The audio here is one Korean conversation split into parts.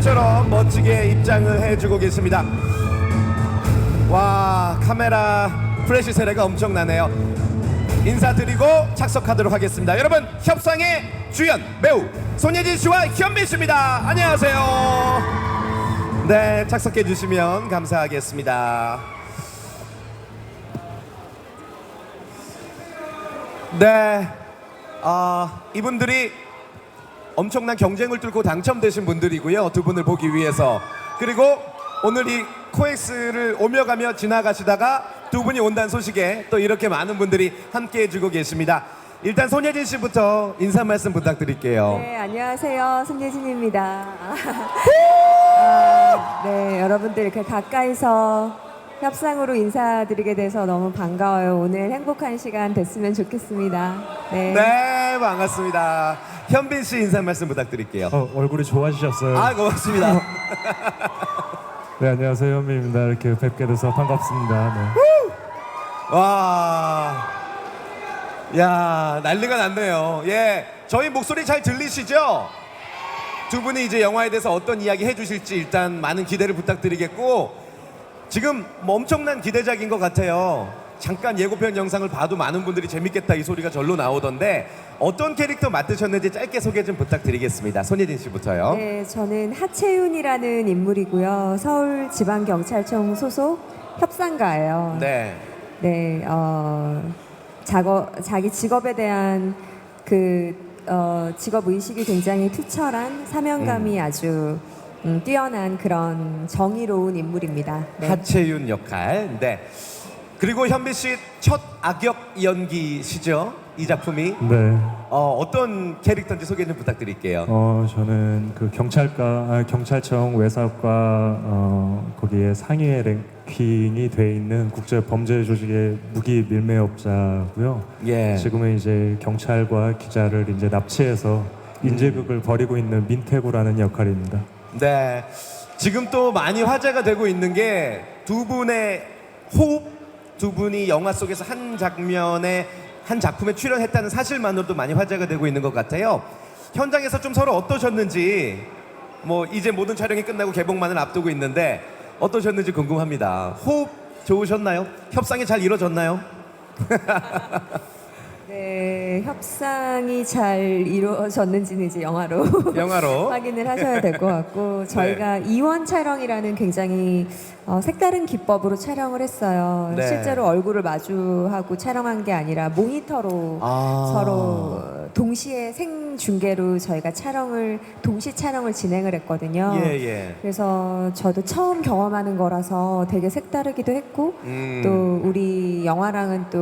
처럼 멋지게 입장을 해주고 계십니다. 와, 카메라 플래시 세례가 엄청나네요. 인사드리고 착석하도록 하겠습니다. 여러분, 협상의 주연 배우 손예진 씨와 현민 씨입니다. 안녕하세요. 네, 착석해 주시면 감사하겠습니다. 네, 아 이분들이 엄청난 경쟁을 뚫고 당첨되신 분들이고요. 두 분을 보기 위해서 그리고 오늘 이 코엑스를 오며 가며 지나가시다가 두 분이 온다는 소식에 또 이렇게 많은 분들이 함께 해주고 계십니다. 일단 손예진 씨부터 인사 말씀 부탁드릴게요. 네, 안녕하세요. 손예진입니다. 아, 네, 여러분들 이렇게 가까이서 협상으로 인사드리게 돼서 너무 반가워요. 오늘 행복한 시간 됐으면 좋겠습니다. 네. 네, 반갑습니다. 현빈 씨 인사 말씀 부탁드릴게요. 어, 얼굴이 좋아지셨어요. 아, 고맙습니다. 네 안녕하세요 현민입니다. 이렇게 뵙게 돼서 반갑습니다. 네. 와, 야 난리가 났네요. 예, 저희 목소리 잘 들리시죠? 두 분이 이제 영화에 대해서 어떤 이야기 해주실지 일단 많은 기대를 부탁드리겠고 지금 뭐 엄청난 기대작인 것 같아요. 잠깐 예고편 영상을 봐도 많은 분들이 재밌겠다 이 소리가 절로 나오던데 어떤 캐릭터 맡으셨는지 짧게 소개 좀 부탁드리겠습니다. 손예진 씨부터요. 네, 저는 하채윤이라는 인물이고요. 서울지방경찰청 소속 협상가예요. 네. 네, 어, 자거, 자기 직업에 대한 그 어, 직업 의식이 굉장히 투철한 사명감이 아주 음, 뛰어난 그런 정의로운 인물입니다. 네. 하채윤 역할. 네. 그리고 현빈 씨 첫 악역 연기시죠? 이 작품이 네. 어, 어떤 캐릭터인지 소개 좀 부탁드릴게요. 어 저는 그 경찰과 아, 경찰청 외사과 어, 거기에 상위에 랭킹이 돼 있는 국제 범죄 조직의 무기 밀매업자고요. 예. 지금은 이제 경찰과 기자를 이제 납치해서 인재극을 벌이고 있는 민태구라는 역할입니다. 네. 지금 또 많이 화제가 되고 있는 게 두 분의 호흡, 두 분이 영화 속에서 한 장면에 한 작품에 출연했다는 사실만으로도 많이 화제가 되고 있는 것 같아요. 현장에서 좀 서로 어떠셨는지 뭐 이제 모든 촬영이 끝나고 개봉만을 앞두고 있는데 어떠셨는지 궁금합니다. 호흡 좋으셨나요? 협상이 잘 이루어졌나요? 네, 협상이 잘 이루어졌는지는 이제 영화로 영화로. 확인을 하셔야 될 것 같고 저희가 이원 촬영이라는 굉장히 어, 색다른 기법으로 촬영을 했어요. 네. 실제로 얼굴을 마주하고 촬영한 게 아니라 모니터로 아. 서로 동시에 생중계로 저희가 촬영을 동시 촬영을 진행을 했거든요. 예, 예. 그래서 저도 처음 경험하는 거라서 되게 색다르기도 했고 음. 또 우리 영화랑은 또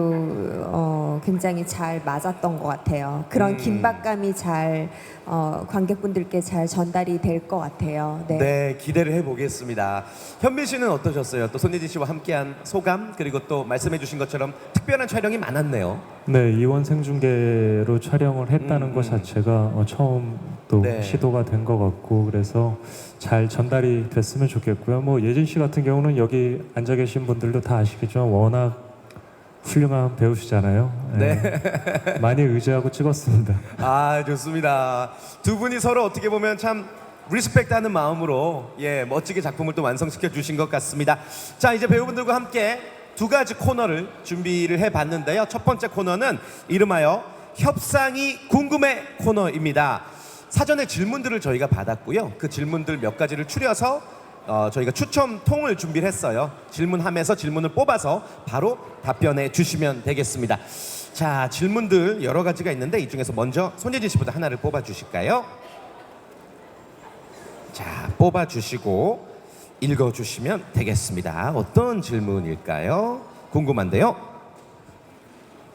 어, 굉장히 잘 맞았던 것 같아요. 그런 음. 긴박감이 잘 어, 관객분들께 잘 전달이 될 것 같아요. 네. 네, 기대를 해보겠습니다. 현빈 씨는 어떠셨어요? 또 손예진 씨와 함께한 소감 그리고 또 말씀해주신 것처럼 특별한 촬영이 많았네요. 네 이원 생중계로 촬영을 했다는 음, 것 음. 자체가 어, 처음 또 네. 시도가 된 것 같고 그래서 잘 전달이 됐으면 좋겠고요. 뭐 예진 씨 같은 경우는 여기 앉아 계신 분들도 다 아시겠지만 워낙 훌륭한 배우시잖아요. 네. 많이 의지하고 찍었습니다. 아 좋습니다. 두 분이 서로 어떻게 보면 참 리스펙트하는 마음으로 예 멋지게 작품을 또 완성시켜 주신 것 같습니다. 자 이제 배우분들과 함께 두 가지 코너를 준비를 해봤는데요. 첫 번째 코너는 이름하여 협상이 궁금해 코너입니다. 사전에 질문들을 저희가 받았고요. 그 질문들 몇 가지를 추려서 어, 저희가 추첨 통을 준비를 했어요. 질문함에서 질문을 뽑아서 바로 답변해 주시면 되겠습니다. 자, 질문들 여러 가지가 있는데 이 중에서 먼저 손예진 씨부터 하나를 뽑아 주실까요? 자, 뽑아 주시고 읽어 주시면 되겠습니다. 어떤 질문일까요? 궁금한데요.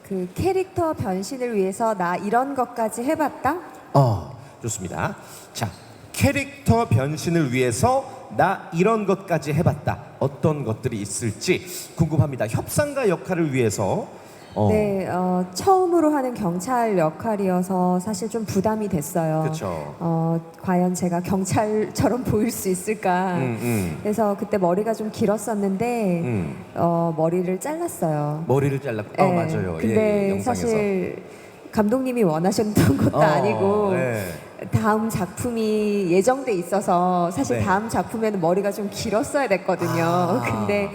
그 캐릭터 변신을 위해서 나 이런 것까지 해봤다? 어, 좋습니다. 자, 캐릭터 변신을 위해서 나 이런 것까지 해봤다. 어떤 것들이 있을지 궁금합니다. 협상가 역할을 위해서 어. 네, 어, 처음으로 하는 경찰 역할이어서 사실 좀 부담이 됐어요. 그렇죠. 어, 과연 제가 경찰처럼 보일 수 있을까? 음, 음. 그래서 그때 머리가 좀 길었었는데 음. 어, 머리를 잘랐어요. 머리를 잘랐고. 어, 네, 맞아요. 예, 근데 예, 영상에서. 사실 감독님이 원하셨던 것도 어, 아니고 네. 다음 작품이 예정돼 있어서 사실 네. 다음 작품에는 머리가 좀 길었어야 됐거든요. 아. 근데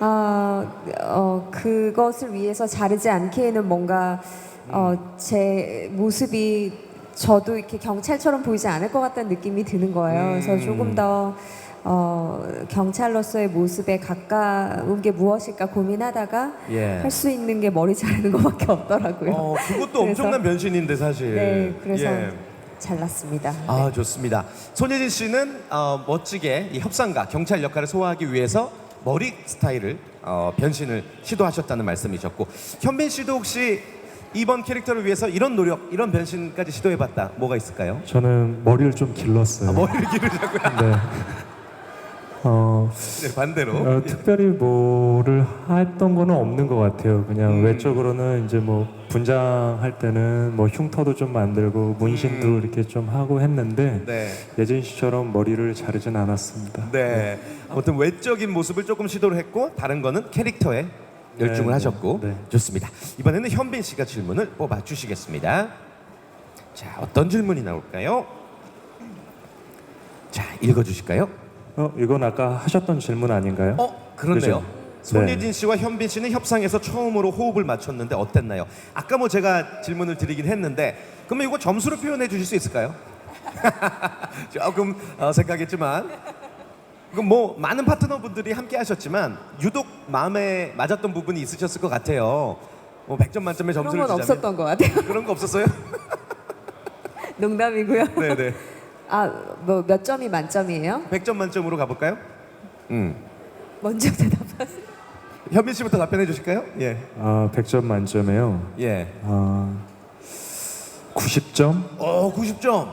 아, 어, 그것을 위해서 자르지 않기에는 뭔가 어, 제 모습이 저도 이렇게 경찰처럼 보이지 않을 것 같다는 느낌이 드는 거예요. 음. 그래서 조금 더 어, 경찰로서의 모습에 가까운 게 무엇일까 고민하다가 예. 할 수 있는 게 머리 자르는 것밖에 없더라고요. 어, 그것도 그래서- 엄청난 변신인데 사실. 네, 그래서 예. 잘랐습니다. 아 좋습니다. 손예진 씨는 어, 멋지게 이 협상가 경찰 역할을 소화하기 위해서 머리 스타일을 어, 변신을 시도하셨다는 말씀이셨고 현빈 씨도 혹시 이번 캐릭터를 위해서 이런 노력, 이런 변신까지 시도해봤다 뭐가 있을까요? 저는 머리를 좀 길렀어요. 아, 머리를 기르자고요. 네. 어, 네, 반대로. 어, 특별히 뭐를 했던 거는 없는 것 같아요. 그냥 음. 외적으로는 이제 뭐 분장할 때는 뭐 흉터도 좀 만들고 문신도 음. 이렇게 좀 하고 했는데 네. 예진 씨처럼 머리를 자르진 않았습니다. 네. 아무튼 외적인 모습을 조금 시도를 했고 다른 거는 캐릭터에 열중을 네, 하셨고 네. 좋습니다. 이번에는 현빈 씨가 질문을 뽑아 주시겠습니다. 자, 어떤 질문이 나올까요? 자, 읽어 주실까요? 어, 이건 아까 하셨던 질문 아닌가요? 어, 그렇네요. 그죠? 손예진 씨와 현빈 씨는 협상에서 처음으로 호흡을 맞췄는데 어땠나요? 아까 뭐 제가 질문을 드리긴 했는데 그러면 이거 점수로 표현해 주실 수 있을까요? 조금 어색하겠지만 그럼 뭐 많은 파트너분들이 함께 하셨지만 유독 마음에 맞았던 부분이 있으셨을 것 같아요. 뭐 100점 만점에 그런 점수를 건 주자면 없었던 것 같아요. 그런 거 없었어요? 농담이고요. 네, 네. 아, 뭐 몇 점이 만점이에요? 100점 만점으로 가 볼까요? 음. 먼저 대답하세요. 현빈 씨부터 답변해 주실까요? 예. 아, 100점 만점에요. 예. 아, 90점? 어, 90점.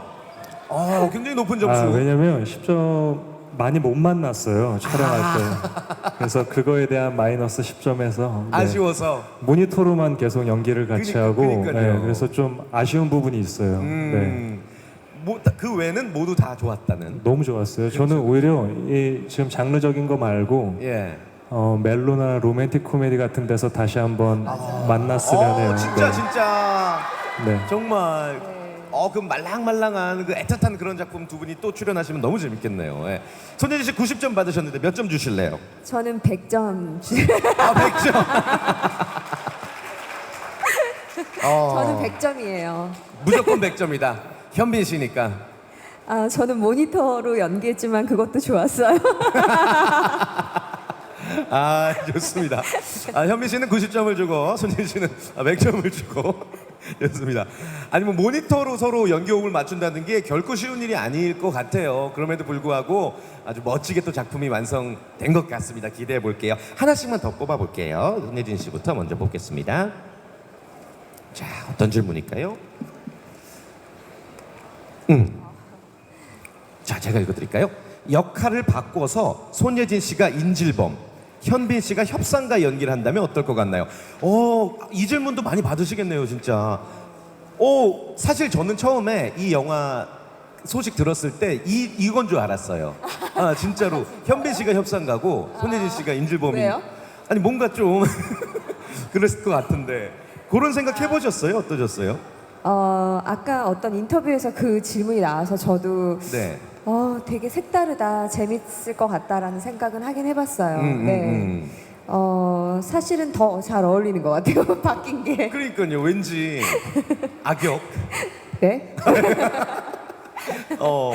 어, 굉장히 높은 점수. 아, 왜냐면 10점 많이 못 만났어요 촬영할 때. 그래서 그거에 대한 마이너스 10점에서 아쉬워서. 모니터로만 계속 연기를 같이 그러니까, 하고 그러니까요. 네, 그래서 좀 아쉬운 부분이 있어요. 네. 음. 그 외에는 모두 다 좋았다는. 너무 좋았어요. 저는 오히려 이 지금 장르적인 거 말고 예. 어, 멜로나 로맨틱 코미디 같은 데서 다시 한번 만났으면 해요. 어, 진짜 네. 진짜 네. 정말 어 그 말랑말랑한 그 애틋한 그런 작품 두 분이 또 출연하시면 너무 재밌겠네요. 예. 손예진 씨 90점 받으셨는데 몇 점 주실래요? 저는 100점. 아 100점. 어, 저는 100점이에요. 무조건 100점이다. 현빈 씨니까. 아, 저는 모니터로 연기했지만 그것도 좋았어요. 아 좋습니다. 아, 현민 씨는 90점을 주고 손진 씨는 100점을 주고 좋습니다. 아니 뭐 모니터로 서로 연기호흡을 맞춘다는 게 결코 쉬운 일이 아닐 것 같아요. 그럼에도 불구하고 아주 멋지게 또 작품이 완성된 것 같습니다. 기대해 볼게요. 하나씩만 더 뽑아 볼게요. 손예진 씨부터 먼저 뽑겠습니다. 자 어떤 질문일까요? 음. 자, 제가 읽어드릴까요? 역할을 바꿔서 손예진 씨가 인질범, 현빈 씨가 협상가 연기를 한다면 어떨 것 같나요? 어, 이 질문도 많이 받으시겠네요, 진짜. 오, 사실 저는 처음에 이 영화 소식 들었을 때 이, 이건 줄 알았어요. 아, 진짜로. 현빈 씨가 협상가고 손예진 씨가 인질범이. 왜요? 아니, 뭔가 좀 그랬을 것 같은데. 그런 생각 해보셨어요? 어떠셨어요? 어, 아까 어떤 인터뷰에서 그 질문이 나와서 저도 네. 어, 되게 색다르다, 재밌을 것 같다라는 생각은 하긴 해봤어요. 음, 음, 네. 음. 어, 사실은 더 잘 어울리는 것 같아요. 바뀐 게. 그러니까요, 왠지 악역. 네? 어,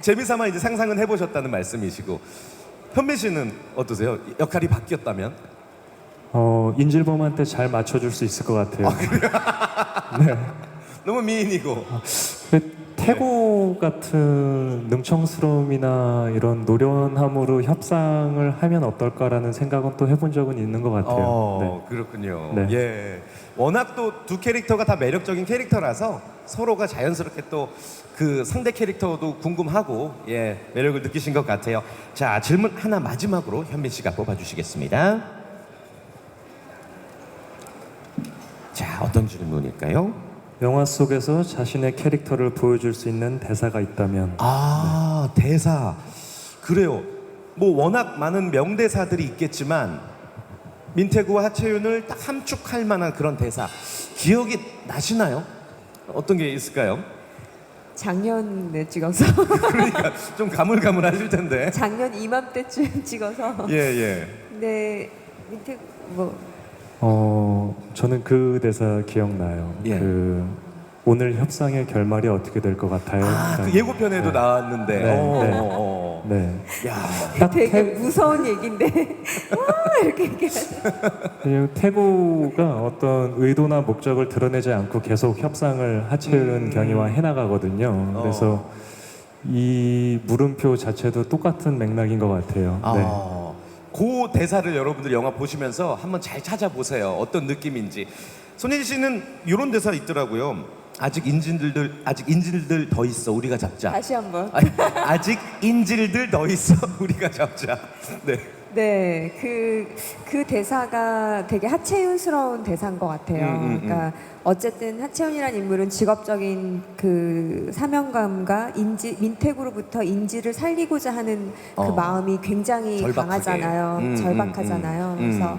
재미삼아 이제 상상은 해보셨다는 말씀이시고 현민 씨는 어떠세요? 역할이 바뀌었다면? 어, 인질범한테 잘 맞춰줄 수 있을 것 같아요. 너무 미인이고 그 태고 같은 능청스러움이나 이런 노련함으로 협상을 하면 어떨까라는 생각은 또 해본 적은 있는 것 같아요. 어, 그렇군요. 네. 예. 워낙 또 두 캐릭터가 다 매력적인 캐릭터라서 서로가 자연스럽게 또 그 상대 캐릭터도 궁금하고 예 매력을 느끼신 것 같아요. 자 질문 하나 마지막으로 현민 씨가 뽑아 주시겠습니다. 자, 어떤 질문일까요? 영화 속에서 자신의 캐릭터를 보여줄 수 있는 대사가 있다면 아, 대사. 그래요. 뭐 워낙 많은 명대사들이 있겠지만 민태구와 하채윤을 딱 함축할 만한 그런 대사 기억이 나시나요? 어떤 게 있을까요? 작년에 찍어서 그러니까 좀 가물가물하실 텐데. 작년 이맘때쯤 찍어서 예, 예. 근데 밑에 뭐 어 저는 그 대사 기억나요. 예. 그 오늘 협상의 결말이 어떻게 될 것 같아요? 아, 그 예고편에도 네. 나왔는데. 네, 어, 네. 어, 어. 네. 야, 딱 되게 태, 무서운 얘긴데 와 이렇게 얘기하죠. 그냥 태구가 어떤 의도나 목적을 드러내지 않고 계속 협상을 하채은 음. 경위와 해나가거든요. 어. 그래서 이 물음표 자체도 똑같은 맥락인 것 같아요. 네. 아, 그 대사를 여러분들 영화 보시면서 한번 잘 찾아보세요. 어떤 느낌인지. 손예진 씨는 이런 대사 있더라고요. 아직 인질들 아직 인질들 더 있어 우리가 잡자. 다시 한번 아직 인질들 더 있어 우리가 잡자. 네. 네, 그, 그 대사가 되게 하채윤스러운 대사인 것 같아요. 음, 음, 음. 그러니까 어쨌든 하채윤이라는 인물은 직업적인 그 사명감과 인지, 민택으로부터 인지를 살리고자 하는 그 어. 마음이 굉장히 절박하게. 강하잖아요. 음, 음, 절박하잖아요. 음, 음. 그래서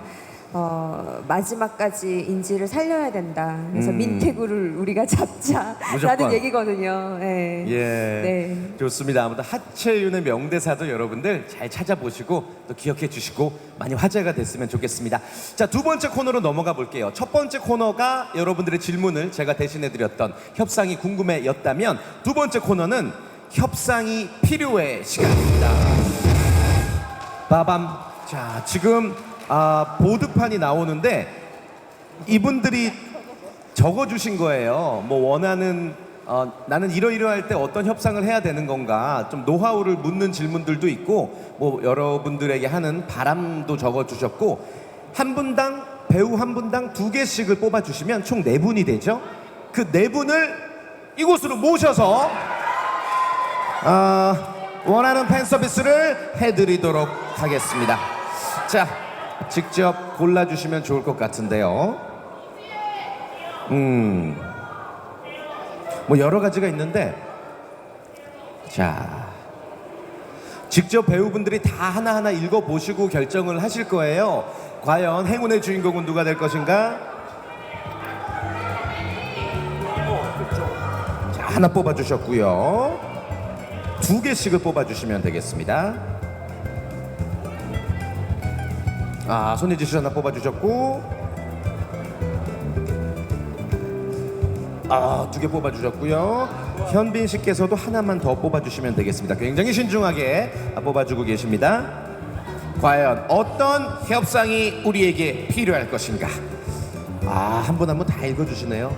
어, 마지막까지 인지를 살려야 된다. 그래서 음. 민태구를 우리가 잡자라는. 얘기거든요. 네. 예. 네. 좋습니다. 아무튼 하채윤의 명대사도 여러분들 잘 찾아보시고 또 기억해 주시고 많이 화제가 됐으면 좋겠습니다. 자, 두 번째 코너로 넘어가 볼게요. 첫 번째 코너가 여러분들의 질문을 제가 대신해 드렸던 협상이 궁금해였다면 두 번째 코너는 협상이 필요해 시간입니다. 빠밤. 자, 지금 아, 보드판이 나오는데 이분들이 적어주신 거예요. 뭐 원하는 어, 나는 이러이러할 때 어떤 협상을 해야 되는 건가 좀 노하우를 묻는 질문들도 있고 뭐 여러분들에게 하는 바람도 적어주셨고 한 분당 배우 한 분당 두 개씩을 뽑아주시면 총 네 분이 되죠. 그 네 분을 이곳으로 모셔서 아, 원하는 팬 서비스를 해드리도록 하겠습니다. 자, 직접 골라주시면 좋을 것 같은데요. 음, 뭐 여러 가지가 있는데, 자, 직접 배우분들이 다 하나하나 읽어보시고 결정을 하실 거예요. 과연 행운의 주인공은 누가 될 것인가? 자, 하나 뽑아주셨고요. 두 개씩을 뽑아주시면 되겠습니다. 아, 손예지 씨 하나 뽑아주셨고, 아, 두 개 뽑아주셨고요. 현빈 씨께서도 하나만 더 뽑아주시면 되겠습니다. 굉장히 신중하게 뽑아주고 계십니다. 과연 어떤 협상이 우리에게 필요할 것인가? 아, 한 분 한 분 다 읽어주시네요.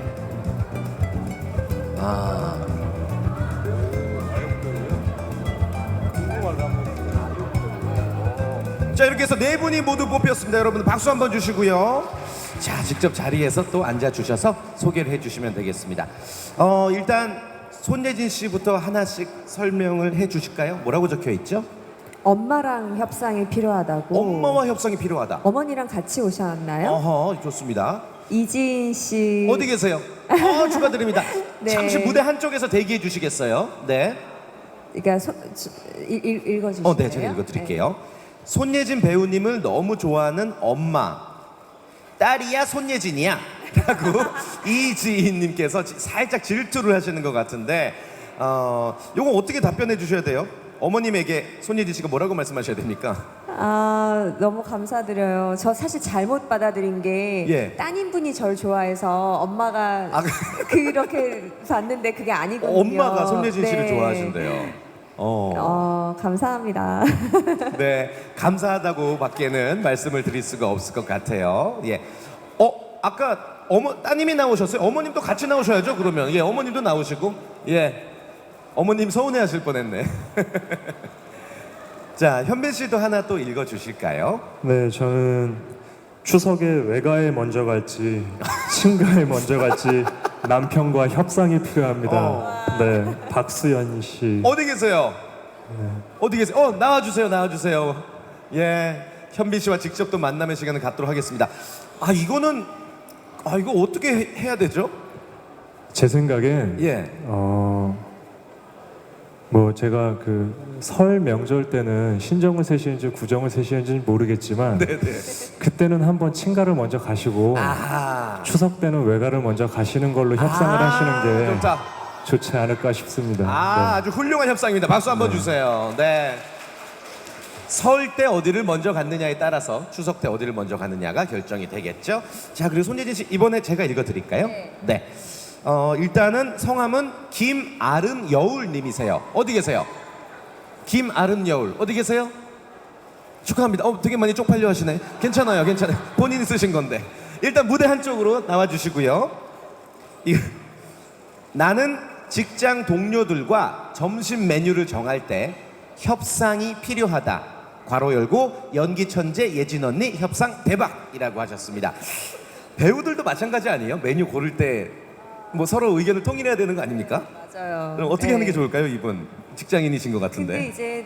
아. 자 이렇게 해서 네 분이 모두 뽑혔습니다. 여러분 박수 한번 주시고요. 자 직접 자리에서 또 앉아 주셔서 소개를 해주시면 되겠습니다. 어 일단 손예진 씨부터 하나씩 설명을 해주실까요? 뭐라고 적혀 있죠? 엄마랑 협상이 필요하다고. 엄마와 협상이 필요하다. 어머니랑 같이 오셨나요? 어허 좋습니다. 이지인 씨. 어디 계세요? 어, 축하드립니다. 네. 잠시 무대 한쪽에서 대기해 주시겠어요? 네. 그러니까 소, 주, 읽, 읽, 읽어주실래요? 어, 네, 제가 읽어드릴게요. 손예진 배우님을 너무 좋아하는 엄마. 딸이야 손예진이야? 라고 이지인님께서 지- 살짝 질투를 하시는 것 같은데 어, 요거 어떻게 답변해 주셔야 돼요? 어머님에게 손예진 씨가 뭐라고 말씀하셔야 됩니까? 아 너무 감사드려요. 저 사실 잘못 받아들인 게 예. 따님분이 절 좋아해서 엄마가 아, 그렇게 봤는데 그게 아니거든요. 엄마가 손예진 씨를 네. 좋아하신대요. 어. 어 감사합니다. 네, 감사하다고 밖에는 말씀을 드릴 수가 없을 것 같아요. 예. 어, 아까 어머 따님이 나오셨어요? 어머님도 같이 나오셔야죠. 그러면 예, 어머님도 나오시고 예, 어머님 서운해하실 뻔했네. 자, 현빈 씨도 하나 또 읽어 주실까요? 네, 저는 추석에 외가에 먼저 갈지 친가에 먼저 갈지 남편과 협상이 필요합니다. 네, 박수연 씨. 어디 계세요? 어디 계세요? 어, 나와 주세요. 나와 주세요. 예. 현빈 씨와 직접 또 만남의 시간을 갖도록 하겠습니다. 아, 이거는 아 이거 어떻게 해- 해야 되죠? 제 생각엔 예. 어. 뭐 제가 그 설 명절 때는 신정을 세시는지 구정을 세시는지 모르겠지만 네네. 그때는 한번 친가를 먼저 가시고 아. 추석 때는 외가를 먼저 가시는 걸로 협상을 아, 하시는 게 좋다. 좋지 않을까 싶습니다. 아, 아주 훌륭한 협상입니다. 박수 한번 주세요. 네. 설 때 어디를 먼저 갔느냐에 따라서 추석 때 어디를 먼저 갔느냐가 결정이 되겠죠. 자, 그리고 손예진 씨 이번에 제가 읽어 드릴까요? 네. 어, 일단은 성함은 김아름 여울 님이세요. 어디 계세요? 김아름 여울. 어디 계세요? 축하합니다. 어, 되게 많이 쪽팔려 하시네. 괜찮아요. 괜찮아요. 본인이 쓰신 건데. 일단 무대 한쪽으로 나와 주시고요. 이 나는 직장 동료들과 점심 메뉴를 정할 때 협상이 필요하다. 괄호 열고 연기 천재 예진 언니 협상 대박이라고 하셨습니다. 배우들도 마찬가지 아니에요? 메뉴 고를 때 뭐 서로 의견을 통일해야 되는 거 아닙니까? 맞아요. 그럼 어떻게 네. 하는 게 좋을까요, 이분? 직장인이신 것 근데 같은데. 이제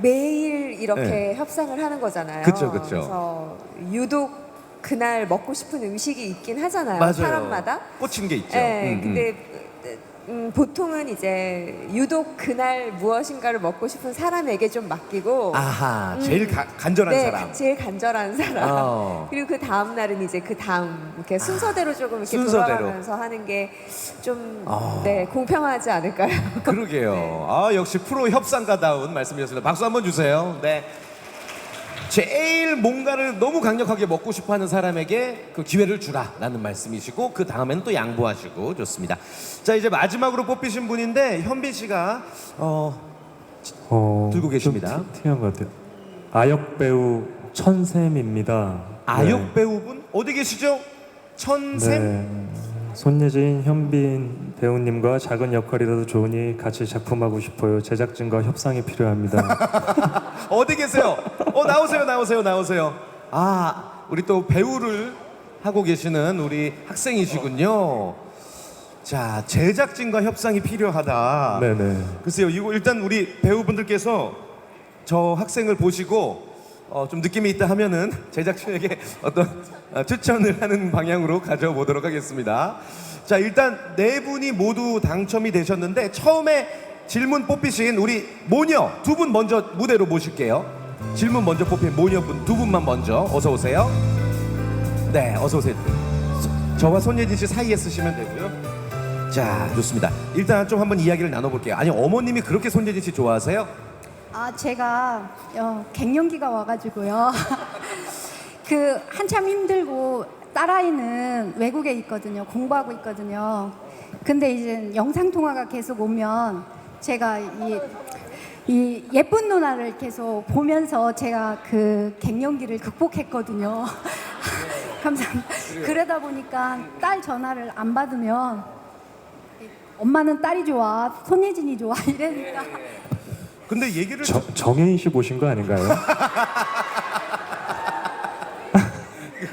매일 이렇게 네. 협상을 하는 거잖아요. 그쵸, 그쵸. 그래서 유독 그날 먹고 싶은 음식이 있긴 하잖아요. 맞아요. 사람마다. 꽂힌 게 있죠. 네, 음, 음. 근데 음, 보통은 이제 유독 그날 무엇인가를 먹고 싶은 사람에게 좀 맡기고 아하, 제일 가- 간절한 네, 사람. 제일 간절한 사람. 어. 그리고 그 다음 날은 이제 그 다음 이렇게 순서대로 조금 이렇게 순서대로. 돌아가면서 하는 게좀 아. 네, 공평하지 않을까요? 그러게요. 아 역시 프로 협상가다운 말씀이셨습니다. 박수 한번 주세요. 네. 제일 뭔가를 너무 강력하게 먹고 싶어하는 사람에게 그 기회를 주라라는 말씀이시고 그 다음에는 또 양보하시고 좋습니다. 자 이제 마지막으로 뽑히신 분인데 현빈 씨가 어, 어, 들고 좀 계십니다. 티- 특이한 것 같아요. 아역 배우 천샘입니다. 아역 네. 배우분 어디 계시죠? 천샘. 네. 손예진, 현빈 배우님과 작은 역할이라도 좋으니 같이 작품하고 싶어요. 제작진과 협상이 필요합니다. 어디 계세요? 어 나오세요, 나오세요, 나오세요. 아 우리 또 배우를 하고 계시는 우리 학생이시군요. 자 제작진과 협상이 필요하다. 네네. 글쎄요, 이거 일단 우리 배우분들께서 저 학생을 보시고 어, 좀 느낌이 있다 하면은 제작진에게 어떤 어, 추천을 하는 방향으로 가져보도록 하겠습니다. 자, 일단 네 분이 모두 당첨이 되셨는데 처음에 질문 뽑히신 우리 모녀 두 분 먼저 무대로 모실게요. 질문 먼저 뽑힌 모녀분 두 분만 먼저 어서 오세요. 네, 어서 오세요. 저- 저와 손예진 씨 사이에 쓰시면 되고요. 자, 좋습니다. 일단 좀 한번 이야기를 나눠볼게요. 아니 어머님이 그렇게 손예진 씨 좋아하세요? 아 제가 어, 갱년기가 와가지고요. 그 한참 힘들고 딸아이는 외국에 있거든요. 공부하고 있거든요. 근데 이제 영상 통화가 계속 오면 제가 이, 이 예쁜 누나를 계속 보면서 제가 그 갱년기를 극복했거든요. 감사합니다. 그러다 보니까 딸 전화를 안 받으면 엄마는 딸이 좋아, 손예진이 좋아 이러니까. 근데 얘기를 저, 정혜인 씨 보신 거 아닌가요?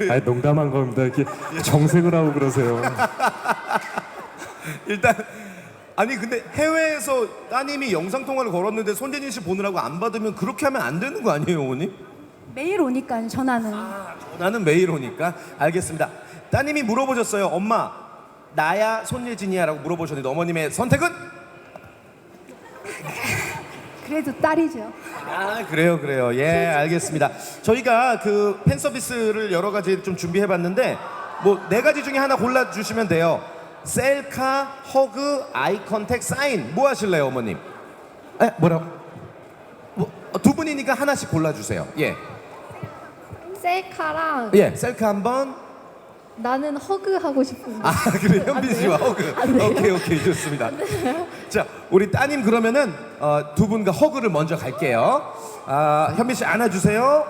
아니 농담한 겁니다. 이렇게 정색을 하고 그러세요. 일단 아니 근데 해외에서 따님이 영상 통화를 걸었는데 손재진 씨 보느라고 안 받으면 그렇게 하면 안 되는 거 아니에요, 어머님? 매일 오니까 전화는 나는 매일 오니까 알겠습니다. 따님이 물어보셨어요, 엄마 나야 손예진이야라고 물어보셨는데 어머님의 선택은? 그래도 딸이죠. 아 그래요 그래요. 예 알겠습니다. 저희가 그 팬 서비스를 여러 가지 좀 준비해봤는데 뭐 네 가지 중에 하나 골라주시면 돼요. 셀카 허그 아이 컨택 사인. 뭐 하실래요 어머님? 에 뭐라고? 뭐, 어, 두 분이니까 하나씩 골라주세요. 예. 셀카랑 예, 셀카 한번 나는 허그 하고 싶은데 아 그래? 현빈 씨와 허그. 오케이 오케이 좋습니다. 자 우리 따님 그러면은 어, 두 분과 허그를 먼저 갈게요. 아 현빈 씨 안아주세요.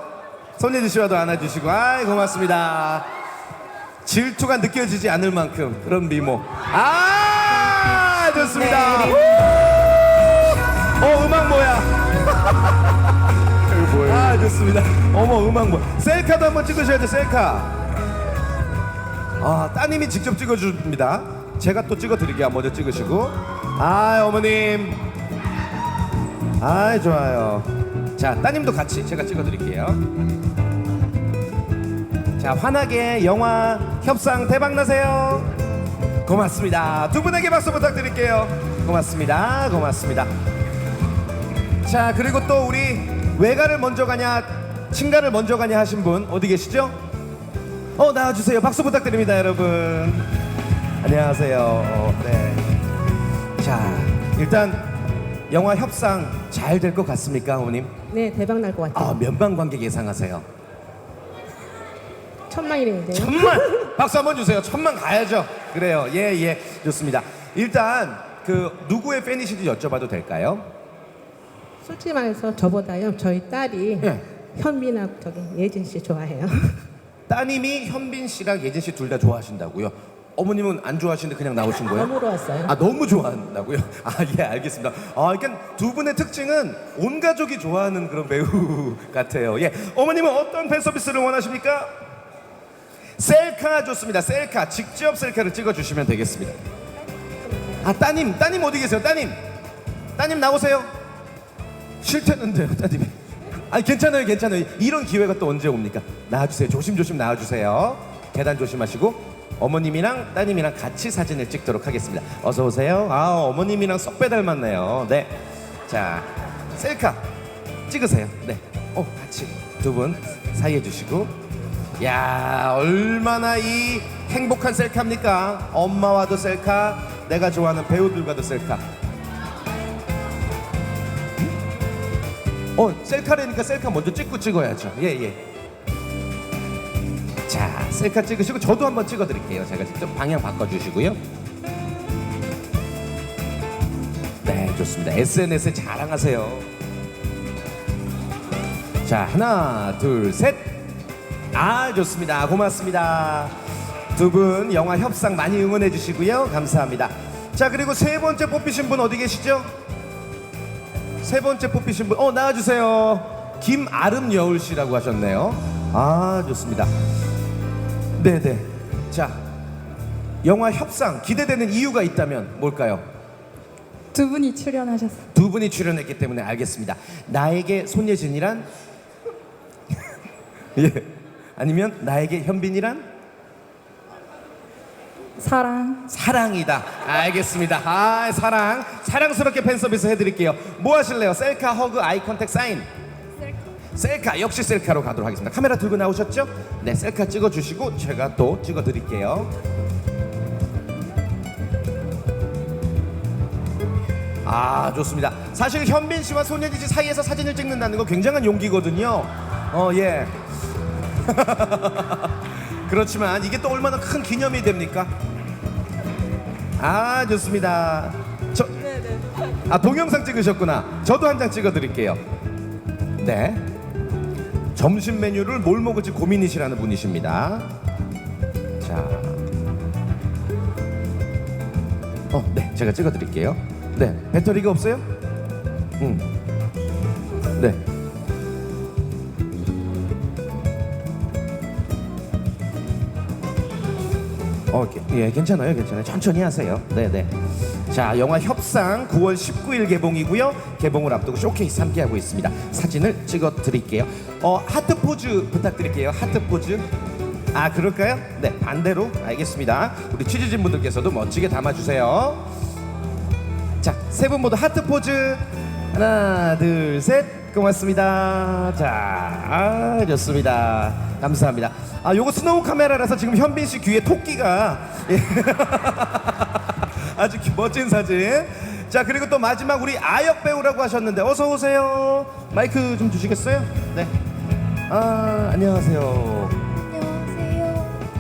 손예진 씨와도 안아주시고. 아이 고맙습니다. 질투가 느껴지지 않을 만큼 그런 미모. 아 좋습니다. 우! 어 음악 뭐야? 이거 뭐예요? 아 좋습니다. 어머 음악 뭐 셀카도 한번 찍으셔야 돼 셀카 아 따님이 직접 찍어줍니다 제가 또 찍어드릴게요 먼저 찍으시고 아 어머님 아 좋아요 자 따님도 같이 제가 찍어드릴게요 자, 환하게 영화 협상 대박 나세요. 고맙습니다. 두 분에게 박수 부탁드릴게요. 고맙습니다. 고맙습니다. 자, 그리고 또 우리 외가를 먼저 가냐, 친가를 먼저 가냐 하신 분 어디 계시죠? 어, 나와주세요. 박수 부탁드립니다, 여러분. 안녕하세요. 네. 자, 일단 영화 협상 잘 될 것 같습니까, 어머님? 네, 대박 날 것 같아요. 아, 몇만 관객 예상하세요? 천만이래는데요. 천만 박수 한번 주세요. 천만 가야죠. 그래요. 예, 예. 좋습니다. 일단 그 누구의 팬이신지 여쭤봐도 될까요? 솔직히 말해서 저보다요, 저희 딸이 예. 현빈하고 저기 예진 씨 좋아해요. 따님이 현빈 씨랑 예진 씨 둘 다 좋아하신다고요? 어머님은 안 좋아하시는데 그냥 나오신 거예요? 너무로 왔어요. 아 너무 좋아한다고요? 아 예 알겠습니다. 아 그러니까 두 분의 특징은 온 가족이 좋아하는 그런 배우 같아요. 예 어머님은 어떤 팬 서비스를 원하십니까? 셀카 좋습니다. 셀카 직접 셀카를 찍어주시면 되겠습니다. 아 따님 따님 어디 계세요? 따님 따님 나오세요. 싫다는데요 따님이. 아니 괜찮아요 괜찮아요. 이런 기회가 또 언제 옵니까? 나와주세요. 조심조심 나와주세요. 계단 조심하시고. 어머님이랑 따님이랑 같이 사진을 찍도록 하겠습니다. 어서 오세요. 아 어머님이랑 쏙 빼닮았네요. 네. 자 셀카 찍으세요. 네. 어 같이 두 분 사이해 주시고. 야 얼마나 이 행복한 셀카입니까? 엄마와도 셀카, 내가 좋아하는 배우들과도 셀카. 어 셀카라니까 셀카 먼저 찍고 찍어야죠. 예 예. 자 셀카 찍으시고 저도 한번 찍어 드릴게요. 제가 직접 방향 바꿔 주시고요. 네 좋습니다. SNS에 자랑하세요. 자 하나 둘 셋. 아 좋습니다. 고맙습니다. 두 분 영화 협상 많이 응원해 주시고요. 감사합니다. 자 그리고 세 번째 뽑히신 분 어디 계시죠? 세 번째 뽑히신 분, 어 나와주세요. 김아름 여울 씨라고 하셨네요. 아 좋습니다. 네네. 자 영화 협상 기대되는 이유가 있다면 뭘까요? 두 분이 출연하셨어요. 두 분이 출연했기 때문에 알겠습니다. 나에게 손예진이란 예 아니면 나에게 현빈이란 사랑. 사랑이다. 알겠습니다. 아 사랑 사랑스럽게 팬 서비스 해드릴게요. 뭐 하실래요? 셀카, 허그, 아이 컨택, 사인. 셀카 역시 셀카로 가도록 하겠습니다. 카메라 들고 나오셨죠? 네, 셀카 찍어주시고 제가 또 찍어드릴게요. 아 좋습니다. 사실 현빈 씨와 손예진 씨 사이에서 사진을 찍는다는 거 굉장한 용기거든요. 어 예. 그렇지만 이게 또 얼마나 큰 기념이 됩니까? 아 좋습니다. 저, 아 동영상 찍으셨구나. 저도 한 장 찍어드릴게요. 네. 점심 메뉴를 뭘 먹을지 고민이시라는 분이십니다. 자, 어, 네, 제가 찍어드릴게요. 네, 배터리가 없어요? 음, 네. 어, 게- 예, 괜찮아요, 괜찮아요. 천천히 하세요. 네, 네. 자, 영화 협상 9월 19일 개봉이고요. 개봉을 앞두고 쇼케이스 함께 하고 있습니다. 사진을 찍어 드릴게요. 어, 하트 포즈 부탁드릴게요. 하트 포즈. 아, 그럴까요? 네, 반대로. 알겠습니다. 우리 취재진 분들께서도 멋지게 담아 주세요. 자, 세 분 모두 하트 포즈. 하나, 둘, 셋. 고맙습니다. 자, 아, 좋습니다. 감사합니다. 아, 요거 스노우 카메라라서 지금 현빈 씨 귀에 토끼가 예. 아주 기- 멋진 사진. 자, 그리고 또 마지막 우리 아역 배우라고 하셨는데 어서 오세요. 마이크 좀 주시겠어요? 네. 아, 안녕하세요.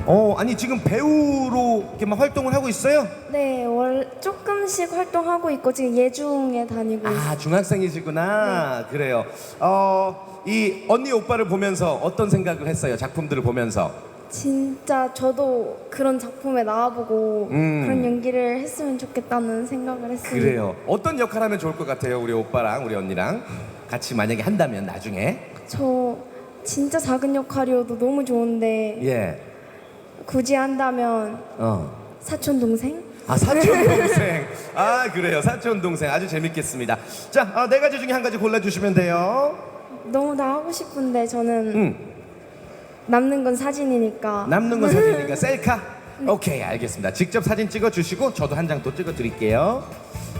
어, 아니 지금 배우로 이렇게 막 활동을 하고 있어요? 네, 월 조금씩 활동하고 있고 지금 예중에 다니고 있어요. 아 중학생이시구나. 그래요. 어, 이 언니 오빠를 보면서 어떤 생각을 했어요? 작품들을 보면서? 진짜 저도 그런 작품에 나와보고 음. 그런 연기를 했으면 좋겠다는 생각을 했어요. 그래요. 어떤 역할 하면 좋을 것 같아요? 우리 오빠랑 우리 언니랑? 같이 만약에 한다면 나중에? 저 진짜 작은 역할이어도 너무 좋은데 예 굳이 한다면 어. 사촌 동생? 아 사촌 동생 아 그래요 사촌 동생 아주 재밌겠습니다 자네 가지 중에 한 가지 골라 주시면 돼요 너무 나오고 싶은데 저는 음 남는 건 사진이니까. 남는 건 사진이니까 셀카. 오케이 알겠습니다. 직접 사진 찍어 주시고 저도 한 장 또 찍어 드릴게요.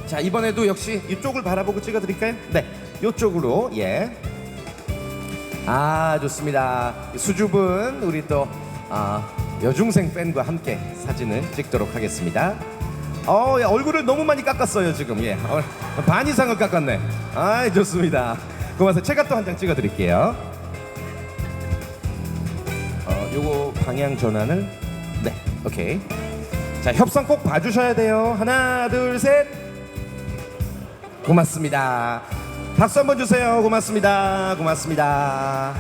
자 이번에도 역시 이쪽을 바라보고 찍어 드릴까요? 네, 이쪽으로 예. 아 좋습니다. 수줍은 우리 또 아, 여중생 팬과 함께 사진을 찍도록 하겠습니다. 어, 야, 얼굴을 너무 많이 깎았어요 지금. 예, 어, 반 이상을 깎았네. 아, 좋습니다. 고마워서 제가 또 한 장 찍어 드릴게요. 어, 요거 방향 전환을 네, 오케이. 자, 협상 꼭 봐주셔야 돼요. 하나, 둘, 셋. 고맙습니다. 박수 한번 주세요. 고맙습니다. 고맙습니다.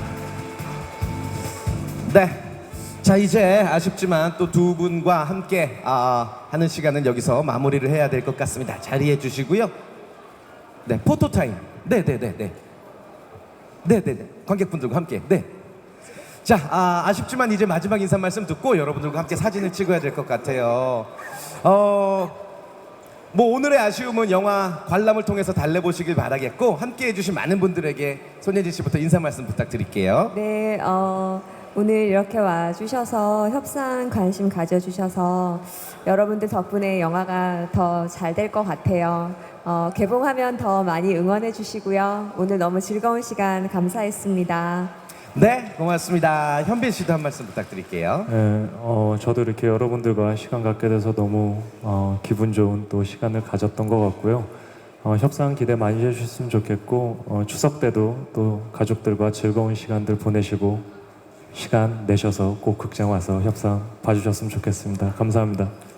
네. 자, 이제 아쉽지만 또 두 분과 함께 아, 하는 시간은 여기서 마무리를 해야 될 것 같습니다. 자리해 주시고요. 네, 포토 타임. 네, 네, 네, 네. 네, 네, 네. 관객분들과 함께. 네. 자, 아, 아쉽지만 이제 마지막 인사 말씀 듣고 여러분들과 함께 사진을 찍어야 될 것 같아요. 어, 뭐 오늘의 아쉬움은 영화 관람을 통해서 달래보시길 바라겠고 함께 해주신 많은 분들에게 손예진 씨부터 인사 말씀 부탁드릴게요. 네, 어, 오늘 이렇게 와주셔서 협상 관심 가져주셔서 여러분들 덕분에 영화가 더 잘 될 것 같아요. 어, 개봉하면 더 많이 응원해 주시고요. 오늘 너무 즐거운 시간 감사했습니다. 네, 고맙습니다. 현빈 씨도 한 말씀 부탁드릴게요. 예, 어, 저도 이렇게 여러분들과 시간 갖게 돼서 너무 어, 기분 좋은 또 시간을 가졌던 것 같고요. 어, 협상 기대 많이 해주셨으면 좋겠고 어, 추석 때도 또 가족들과 즐거운 시간들 보내시고 시간 내셔서 꼭 극장 와서 협상 봐주셨으면 좋겠습니다. 감사합니다.